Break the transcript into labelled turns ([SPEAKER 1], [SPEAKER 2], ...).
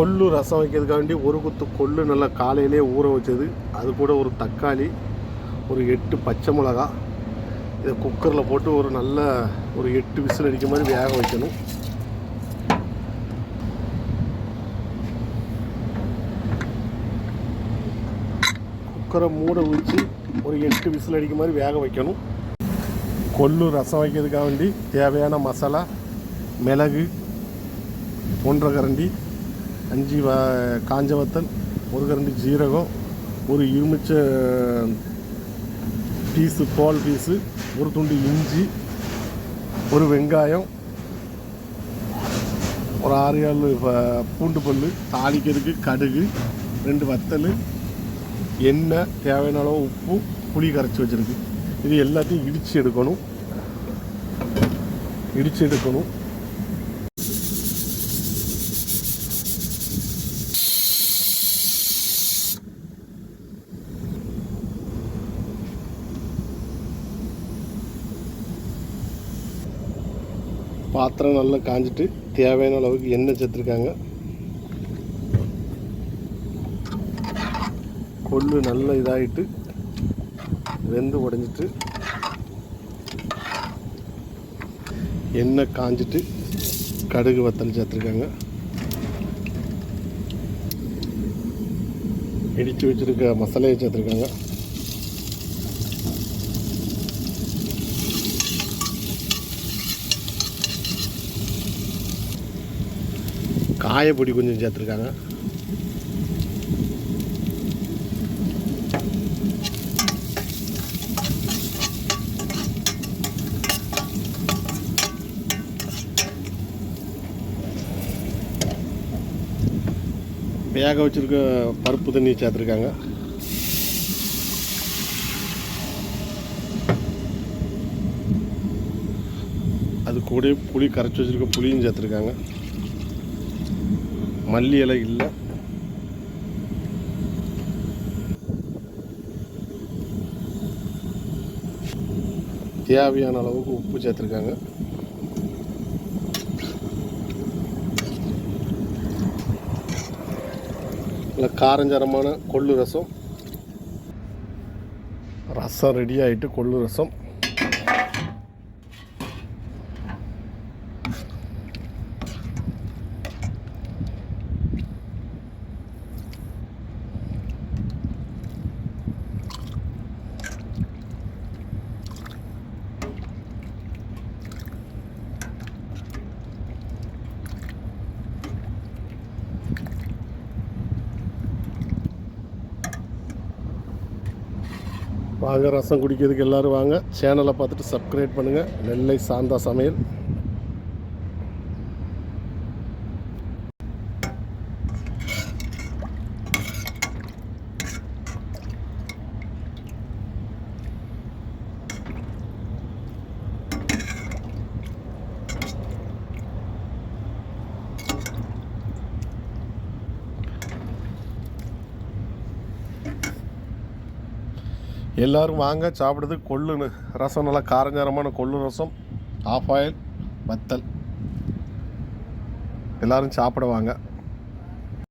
[SPEAKER 1] கொள்ளு ரசம் வைக்கிறதுக்காண்டி ஒரு குத்து கொள்ளு நல்லா காலையிலே ஊற வச்சது. அது கூட ஒரு தக்காளி ஒரு எட்டு பச்சை மிளகா. இதை குக்கரில் போட்டு ஒரு நல்ல ஒரு எட்டு விசில் அடிக்க மாதிரி வேக வைக்கணும். குக்கரை மூட வச்சு ஒரு எட்டு விசில் அடிக்க மாதிரி வேக வைக்கணும். கொள்ளு ரசம் வைக்கிறதுக்காக வேண்டி தேவையான மசாலா மிளகு ஒன்றரை கரண்டி அஞ்சு வ காஞ்ச வத்தல் ஒரு கரண்டி ஜீரகம் ஒரு இருமிச்ச பீஸு கோல் பீஸு ஒரு துண்டு இஞ்சி ஒரு வெங்காயம் ஒரு ஆறு ஏழு ப- பூண்டு பல் தாளிக்கிறதுக்கு கடுகு ரெண்டு வத்தல் எண்ணெய் தேவையான அளவு உப்பு புளி கரைச்சி வச்சிருக்கு. இது எல்லாத்தையும் இடித்து எடுக்கணும். இடித்து எடுக்கணும். பாத்திரம் நல்லா காஞ்சிட்டு தேவையான அளவுக்கு எண்ணெய் சேர்த்துருக்காங்க. கொள்ளு நல்லா இதாகிட்டு வெந்து உடைஞ்சிட்டு எண்ணெய் காஞ்சிட்டு கடுகு வத்தல் சேர்த்துருக்காங்க. இடித்து வச்சுருக்க மசாலையை சேர்த்துருக்காங்க. காயப்பொடி கொஞ்சம் சேர்த்துருக்காங்க. வேக வச்சிருக்க பருப்பு தண்ணி சேர்த்துருக்காங்க. அது கூட புளி கரைச்சி வச்சிருக்க புளியும் சேர்த்துருக்காங்க. மல்லி இலை இல்லை. தேவையான அளவுக்கு உப்பு சேர்த்துருக்காங்க. நல்ல காரஞ்சரமான கொள்ளு ரசம். ரசம் ரெடி ஆகிட்டு கொள்ளு ரசம். வாங்க ரசம் குடிக்கிறதுக்கு எல்லோரும் வாங்க. சேனலை பார்த்துட்டு சப்ஸ்கிரைப் பண்ணுங்கள் நெல்லை சாந்தா சமையல். எல்லோரும் வாங்க சாப்பிடுறது கொள்ளு ரசம் நல்லா காரஞ்சாரமான கொள்ளு ரசம் ஆஃப் ஆயில் வத்தல். எல்லோரும் சாப்பிட வாங்க.